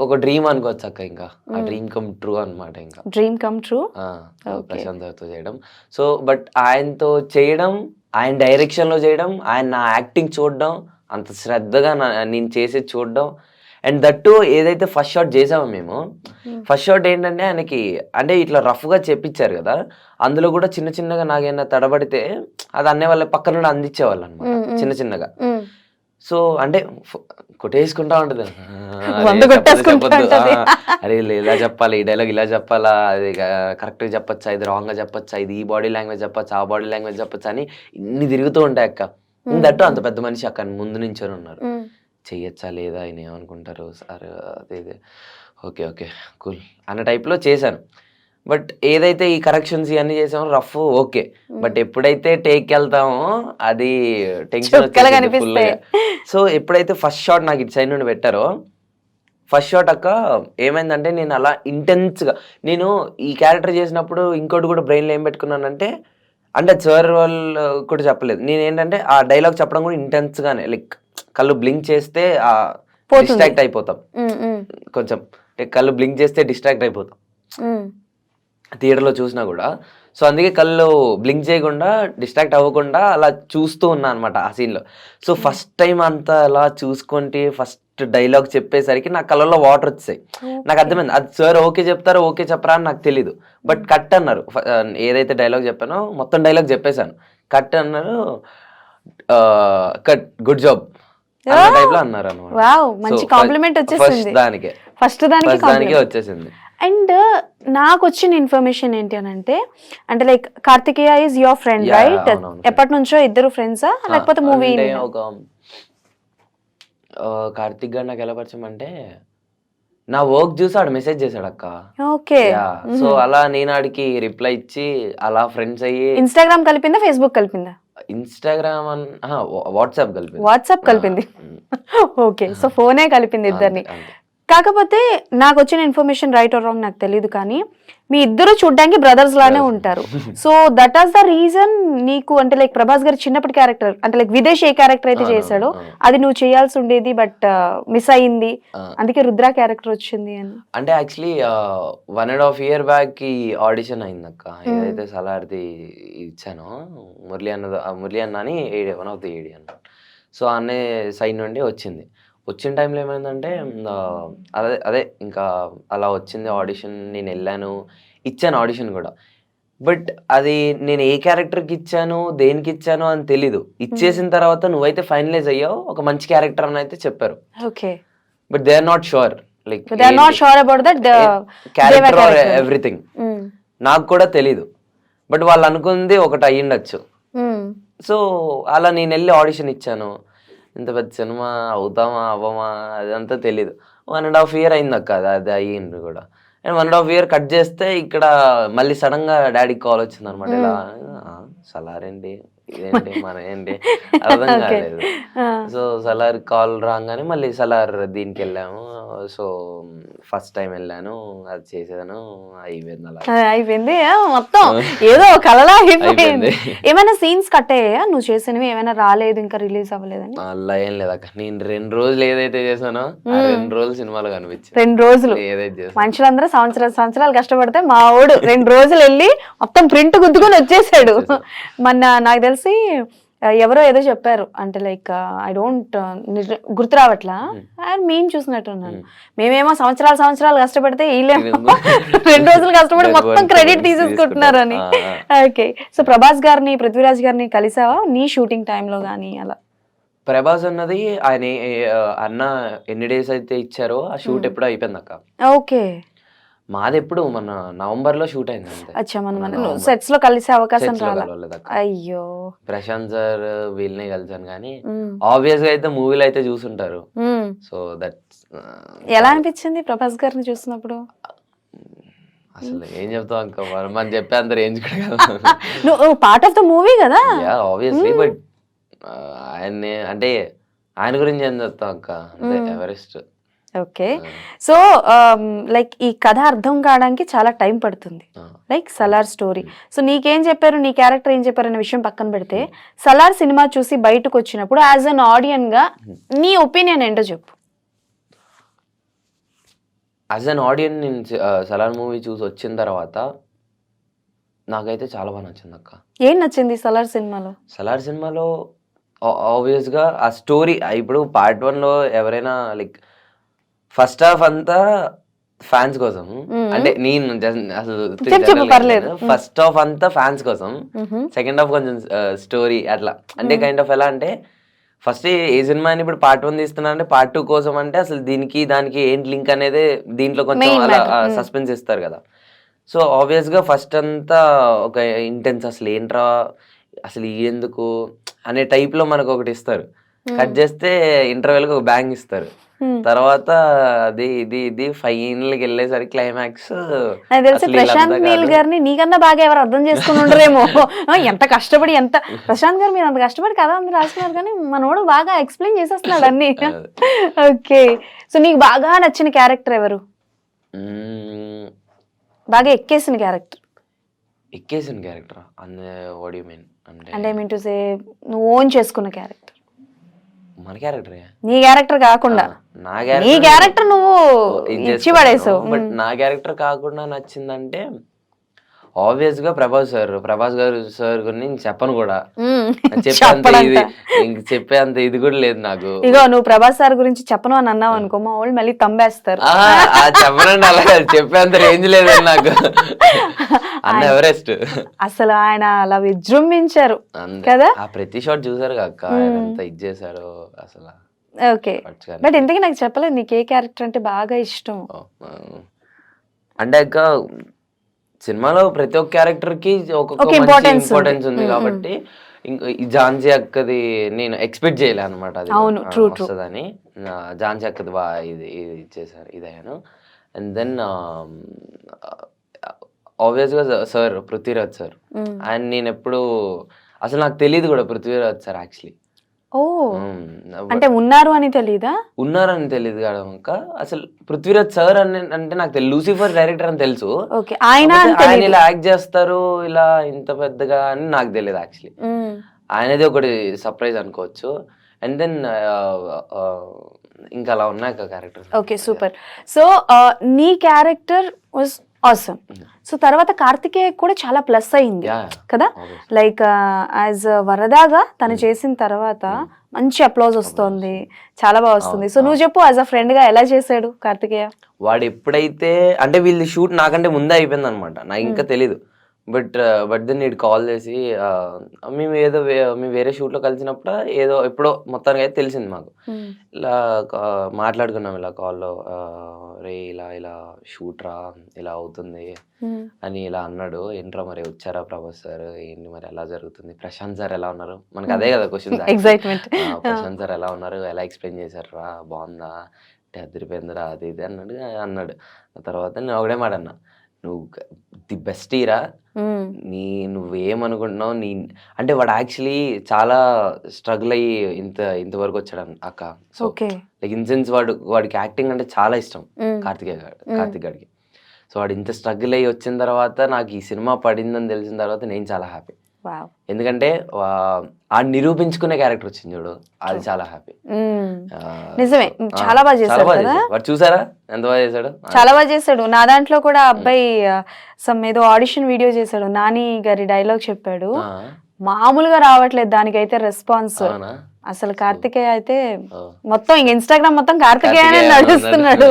ఒక డ్రీమ్ అనుకోవచ్చు అక్క ఇంకా. ఆ డ్రీమ్ కమ్ ట్రూ అన్నమాట ఇంకా. Dream come true. ప్రశాంత్ చేయడం. సో బట్ ఆయనతో చేయడం ఆయన డైరెక్షన్లో చేయడం ఆయన నా యాక్టింగ్ చూడడం అంత శ్రద్ధగా నేను చేసేది చూడడం. అండ్ దట్టు ఏదైతే ఫస్ట్ షాట్ చేసామో మేము ఫస్ట్ షాట్ ఏంటంటే ఆయనకి అంటే ఇట్లా రఫ్గా చెప్పించారు కదా అందులో కూడా చిన్న చిన్నగా నాకేమైనా తడబడితే అది అన్నే వాళ్ళ పక్క నుండి అందించేవాళ్ళు అనమాట Mm, mm. చిన్న చిన్నగా. సో అంటే కొట్టేసుకుంటా ఉంటది. అరే ఇలా చెప్పాలి ఈ డైలాగ్ ఇలా చెప్పాలా అది కరెక్ట్గా చెప్పొచ్చా ఇది రాంగ్గా చెప్పొచ్చా ఇది ఈ బాడీ లాంగ్వేజ్ చెప్పొచ్చా ఆ బాడీ లాంగ్వేజ్ చెప్పొచ్చా అని ఇన్ని తిరుగుతూ ఉంటాయి అక్క. దట్టు అంత పెద్ద మనిషి అక్క ముందు నుంచొని ఉన్నారు. చెయ్యొచ్చా లేదా ఆయన ఏమనుకుంటారు? సార్ అదే ఓకే ఓకే కూల్ అన్న టైప్లో చేశాను. బట్ ఏదైతే ఈ కరెక్షన్స్ ఇవన్నీ చేసామో రఫ్ ఓకే. బట్ ఎప్పుడైతే టేక్ వెళ్తామో అది టెన్షన్. సో ఎప్పుడైతే ఫస్ట్ షాట్ నాకు ఇటు సైడ్ నుండి పెట్టారో ఫస్ట్ షాట్ అక్క ఏమైందంటే నేను అలా intense గా నేను ఈ క్యారెక్టర్ చేసినప్పుడు ఇంకోటి కూడా బ్రెయిన్లో ఏం పెట్టుకున్నానంటే అంటే సార్ వాళ్ళు కూడా చెప్పలేదు. నేను ఏంటంటే ఆ డైలాగ్ చెప్పడం కూడా intense గానే లైక్ కళ్ళు బ్లింక్ చేస్తే. డిస్ట్రాక్ట్ అయిపోతాం. కొంచెం కళ్ళు బ్లింక్ చేస్తే డిస్ట్రాక్ట్ అయిపోతాం. థియేటర్లో చూసినా కూడా. సో అందుకే కళ్ళు బ్లింక్ చేయకుండా డిస్ట్రాక్ట్ అవ్వకుండా అలా చూస్తూ ఉన్నా అనమాట ఆ సీన్లో. సో ఫస్ట్ టైం అంతా అలా చూసుకుంటే ఫస్ట్ డైలాగ్ చెప్పేసరికి నా కళ్ళల్లో వాటర్ వచ్చాయి నాకు అర్థమైంది. అది సార్ ఓకే చెప్తారో ఓకే చెప్పరా అని నాకు తెలీదు. బట్ కట్ అన్నారు. ఏదైతే డైలాగ్ చెప్పానో మొత్తం డైలాగ్ చెప్పేశాను. కట్ అన్నారు కట్ గుడ్ జాబ్ టైప్లో అన్నారు అనమాట దానికే. ఫస్ట్ దానికి. వచ్చేసింది. అండ్ నాకు వచ్చిన ఇన్ఫర్మేషన్ ఏంటి అని అంటే అంటే like Karthikeya is your friend right. ఎప్పటి నుంచో ఇద్దరు ఫ్రెండ్సా లేకపోతే మూవీ ఒక కార్తిక్ గారు నాకు ఎలా పరిచయం అంటే నా వర్క్ చూసి ఆడు మెసేజ్ చేశాడు అక్క. ఓకే సో అలా నేను ఆడికి రిప్లై ఇచ్చి అలా ఫ్రెండ్స్ అయ్యి ఇన్స్టాగ్రామ్ కలిపిందా ఫేస్బుక్ కలిపిందా? ఇన్స్టాగ్రామ్ వాట్సాప్ కలిపి వాట్సాప్ కలిపింది. ఓకే సో ఫోనే కలిపింది ఇద్దరిని. కాకపోతే నాకు వచ్చిన ఇన్ఫర్మేషన్ రైట్ ఆర్ రాంగ్ నాకు తెలియదు కానీ మీ ఇద్దరు చూడ్డానికి బ్రదర్స్ లానే ఉంటారు. So that as the reason నీకు అంటే లైక్ ప్రభాస్ గారి చిన్నప్పటి క్యారెక్టర్ అంటే లైక్ విదేశ్ ఏ క్యారెక్టర్ అయితే చేశాడో. అది నువ్వు చేయాల్సి ఉండేది బట్ మిస్ అయింది. ఆ, అందుకే రుద్ర క్యారెక్టర్ వచ్చింది అని. అంటే actually one and half year బ్యాక్కి ఆడిషన్ అయింది అక్క ఏదైతే సలార్ది ఇచ్చానో మురళి అన్న మురళి అన్న అని వన్ ఆఫ్ ది ఏడి అన్న. సో అన్నే సైడ్ నుండి వచ్చింది. వచ్చిన టైంలో ఏమైందంటే అదే అదే ఇంకా అలా వచ్చింది ఆడిషన్ నేను వెళ్ళాను ఇచ్చాను ఆడిషన్ కూడా. బట్ అది నేను ఏ క్యారెక్టర్కి ఇచ్చాను దేనికి ఇచ్చాను అని తెలీదు. ఇచ్చేసిన తర్వాత నువ్వైతే ఫైనలైజ్ అయ్యావు ఒక మంచి క్యారెక్టర్ అని అయితే చెప్పారు. Okay. But they are not sure like they are not sure about that character or everything. నాకు కూడా తెలీదు. బట్ వాళ్ళు అనుకుంది ఒకటి అయ్యిండొచ్చు. సో అలా నేను వెళ్ళి ఆడిషన్ ఇచ్చాను. ఇంత పెద్ద సినిమా అవుతామా అవ్వమా అదంతా తెలియదు వన్ అండ్ హాఫ్ ఇయర్ అయింది అక్క అది అది అయ్యింది కూడా. And one and half year cut చేస్తే ఇక్కడ మళ్ళీ సడన్గా డాడీకి కాల్ వచ్చింది అనమాట ఇలా "ఆ, సలారేంటి ఇదేంటి? మన ఏంటి? అర్థం కాలేదు. సో సలార్ కాల్ రాగానే మళ్ళీ సలార్ దీనికి వెళ్ళాము. సో ఫస్ట్ టైం వెళ్ళాను. అది చేసాను అయిపోయింది అలా. అయిపోయింది. మొత్తం ఏదో కలలా అయిపోయింది. ఏమైనా సీన్స్ కట్ అయ్యాయా? నువ్వు చేసినవి ఏమైనా రాలేదు ఇంకా రిలీజ్ అవ్వలేదని? అలా ఏం లేదక్క నేను రెండు రోజులు ఏదైతే చేశానో రెండు రోజులు సినిమాలో కనిపించింది రెండు రోజులు. ఏదైతే మనుషులందరూ సంవత్సరాలు సంవత్సరాలు కష్టపడితే మా వాడు రెండు రోజులు వెళ్ళి మొత్తం ప్రింట్ గుద్దుకొని వచ్చేసాడు. మొన్న నాకు తెలిసి ఎవరో ఏదో చెప్పారు. అంటే లైక్ ఐ డోంట్ గుర్తు రావట్లా? అండ్ మేము చూసినట్టున్నాను మేమేమో సంవత్సరాలు సంవత్సరాలు కష్టపడితే వీళ్ళేమో రెండు రోజులు కష్టపడి మొత్తం క్రెడిట్ తీసేసుకుంటున్నారు అని. ఓకే సో ప్రభాస్ గారిని పృథ్వీరాజ్ గారిని కలిసావా? నీ షూటింగ్ టైంలో కానీ అలా? ప్రభాస్ అన్నది ఆయన అన్న ఎన్ని డేస్ అయితే ఇచ్చారో ఆ షూట్ ఎప్పుడో అయిపోయింది అక్క. ఓకే మాది ఎప్పుడు మన నవంబర్లో షూట్ అయింది అచ్చా మనం సెట్స్లో కలిసే అవకాశం. అయ్యో. ప్రశాంత్ సార్ వీళ్ళని కలిసాను కానీ. ఆబ్వియస్గా అయితే మూవీలో అయితే చూసుంటారు. సో దట్ ఎలా అనిపించింది ప్రభాస్ గారిని చూసినప్పుడు? అసలు ఏం చెప్తాం అక్క మనం చెప్పే అంత రేంజ్ నువ్వు పార్ట్ ఆఫ్ ద మూవీ కదా? ఆబ్వియస్లీ బట్ ఆయన్ని అంటే ఆయన గురించి ఏం చెప్తాం అక్క? అంటే ఎవరెస్ట్ ఓకే. సో లైక్ ఈ కథ అర్థం కావడానికి చాలా టైం పడుతుంది. Like Salaar story. సో నీకేం చెప్పారు? నీ క్యారెక్టర్ ఏం చెప్పారు? అనే విషయం పక్కన పెడితే సలార్ సినిమా చూసి బయటకు వచ్చినప్పుడు యాజ్ అన్ ఆడియన్గా నీ ఒపీనియన్ ఏంటో చెప్పు. యాజ్ అన్ ఆడియన్ నేను సలార్ మూవీ చూసి వచ్చిన తర్వాత నాకైతే చాలా బాగా నచ్చింది అక్క. ఏం నచ్చింది సలార్ సినిమాలో? సలార్ సినిమాలో ఆబ్వియస్గా ఆ స్టోరీ ఇప్పుడు పార్ట్ వన్లో ఎవరైనా లైక్ ఫస్ట్ హాఫ్ అంతా ఫ్యాన్స్ కోసం. అంటే నేను అసలు. ఫస్ట్ హాఫ్ అంతా ఫ్యాన్స్ కోసం. సెకండ్ హాఫ్ కొంచెం స్టోరీ అట్లా అంటే. కైండ్ ఆఫ్ ఎలా అంటే ఫస్ట్ ఏ సినిమాని ఇప్పుడు పార్ట్ వన్ తీస్తున్నా అంటే పార్ట్ టూ కోసం అంటే అసలు దీనికి దానికి ఏంటి లింక్ అనేది దీంట్లో కొంచెం అలా. సస్పెన్స్ ఇస్తారు కదా సో ఆబ్వియస్గా ఫస్ట్ అంతా ఒక ఇంటెన్స్ అసలు ఏంట్రా అసలు ఎందుకు అనే టైప్లో మనకు ఒకటి ఇస్తారు కట్ చేస్తే ఇంటర్వెల్కి ఒక బ్యాంగ్ ఇస్తారు. తర్వాత అది ఇది ఇది ఫైనల్కి వెళ్ళేసరికి క్లైమాక్స్ నాకు తెలిసి ప్రశాంత్ నీల్ గారిని నీకన్నా బాగా ఎవరు అర్థం చేసుకుని ఉండరేమో. ఎంత కష్టపడి ఎంత ప్రశాంత్ గారు మీరు అంత కష్టపడి కదా అందరు రాస్తున్నారు కానీ మనోడు బాగా ఎక్స్ప్లెయిన్ చేసేస్తున్నాడు అన్ని. ఓకే. సో నీకు బాగా నచ్చిన క్యారెక్టర్ ఎవరు? బాగా ఎక్కేసిన character ఎక్కేసిన character and what you mean అంటే అంటే ఐ మీన్ టు సే నువ్వు ఓన్ చేసుకున్న క్యారెక్టర్ మన క్యారెక్టర్ నీ క్యారెక్టర్ కాకుండా. నా నీ క్యారెక్టర్ నువ్వు ఇచ్చి పడేసావు. బట్ నా క్యారెక్టర్ కాకుండా నచ్చిందంటే ఆబ్వియస్గా ప్రభాస్ సార్. ప్రభాస్ గారు సార్ గురించి చెప్పను కూడా. చెప్పేంత ఇది చెప్పేంత ఇది కూడా లేదు నాకు. ఇగో నువ్వు ప్రభాస్ సార్ గురించి చెప్పను అని అన్నావు అనుకో మా వాళ్ళు మళ్ళీ తంబేస్తారు. చెప్పనండి అలా కాదు. చెప్పేంత రేంజ్ లేదండి నాకు. అన్న ఎవరెస్ట్ అసలు ఆయన అలా విజృంభించారు. కదా? ఆ ప్రతి షాట్ చూసారు అక్క ఆయన ఎంత ఇది చేశారు అసలు. ఓకే. బట్ ఇంతకీ నాకు చెప్పలేదు నీకు ఏ క్యారెక్టర్ అంటే బాగా ఇష్టం. అంటే అక్క సినిమాలో ప్రతి ఒక్క క్యారెక్టర్కి ఒక్కొక్క ఒక. ఇంపార్టెన్స్ ఉంది కాబట్టి ఇంక- ఈ ఝాన్సీ అక్కది నేను ఎక్స్పెక్ట్ చేయలే అనమాట అది. వస్తుందని ఝాన్సీ అక్కది బా ఇది ఇది ఇచ్చేసారు ఇదయ్యాను అండ్ దెన్ ఆబ్వియస్గా సార్ పృథ్వీరాజ్ సార్. అండ్ నేను ఎప్పుడు అసలు నాకు తెలియదు కూడా పృథ్వీరాజ్ సార్ యాక్చువల్లీ ఓ. అంటే ఉన్నారు అని తెలీదా? ఉన్నారని తెలియదు కదా ఇంకా అసలు పృథ్వీరాజ్ సార్ అని అంటే నాకు తెలుసు లూసిఫర్ డైరెక్టర్ అని తెలుసు. ఓకే. ఆయన అని ఆయన ఇలా యాక్ట్ చేస్తారు ఇలా ఇంత పెద్దగా అని నాకు తెలియదు యాక్చువల్లీ. ఆయనది ఒకటి సర్ప్రైజ్ అనుకోవచ్చు. అండ్ దెన్ ఇంకా అలా ఉన్నాయి క్యారెక్టర్స్. Okay super. సో నీ క్యారెక్టర్ వాజ్ ఆసమ్ సో తర్వాత కార్తికేయ కూడా చాలా ప్లస్ అయింది. కదా? లైక్ యాజ్ వరదాగా తను చేసిన తర్వాత మంచి అప్లోజ్ వస్తుంది. చాలా బాగా వస్తుంది. సో నువ్వు చెప్పు యాజ్ అ ఫ్రెండ్గా ఎలా చేశాడు కార్తికేయ? వాడు ఎప్పుడైతే అంటే వీళ్ళు షూట్ నాకంటే ముందే అయిపోయింది అనమాట నాకు ఇంకా తెలీదు. బట్ బట్ దెన్ నీడు కాల్ చేసి మేము ఏదో మేము వేరే షూట్లో కలిసినప్పుడు ఏదో ఎప్పుడో మొత్తానికి అయితే తెలిసింది మాకు. ఇలా మాట్లాడుకున్నాం ఇలా కాల్లో రే ఇలా ఇలా షూట్ రా ఇలా అవుతుంది అని ఇలా అన్నాడు. ఏంట్రా మరి వచ్చారా ప్రభాస్ సార్? ఏంటి మరి ఎలా జరుగుతుంది? ప్రశాంత్ సార్ ఎలా ఉన్నారు? మనకి అదే కదా క్వశ్చన్ ఎక్సైట్మెంట్ ప్రశాంత్ సార్ ఎలా ఉన్నారు? ఎలా ఎక్స్ప్లెయిన్ చేశారు రా బాగుందా? అంటే అదిరిపోయిందిరా అది ఇది అన్నాడు. అన్నాడు. ఆ తర్వాత నేను ఒకడే మాట అన్నా. నువ్వు ది బెస్ట్ ఈరా. నీ నువ్వేమనుకుంటున్నావు నీ అంటే వాడు యాక్చువల్లీ చాలా స్ట్రగుల్ అయ్యి ఇంత ఇంతవరకు వచ్చాడు అక్క. So okay. Like in sense వాడు వాడికి యాక్టింగ్ అంటే చాలా ఇష్టం కార్తికేయ గారు కార్తిక్ గారికి సో వాడు ఇంత స్ట్రగుల్ అయ్యి వచ్చిన తర్వాత నాకు ఈ సినిమా పడిందని తెలిసిన తర్వాత నేను చాలా హ్యాపీ. ఎందుకంటే ఆ నిరూపించుకునే క్యారెక్టర్ వచ్చింది చూడు. అది చాలా హ్యాపీ నిజమే. చాలా బాగా చేశాడు కదా? వాడు చూసారా? ఎంత బాగా చేశాడు? చాలా బాగా చేశాడు. నా దాంట్లో కూడా ఆ అబ్బాయి సమ్ ఏదో ఆడిషన్ వీడియో చేశాడు. నాని గారి డైలాగ్ చెప్పాడు. మామూలుగా రావట్లేదు దానికైతే రెస్పాన్స్ అసలు కార్తికేయ అయితే. మొత్తం ఇంక ఇన్స్టాగ్రామ్ మొత్తం కార్తికేయ నడుస్తున్నాడు.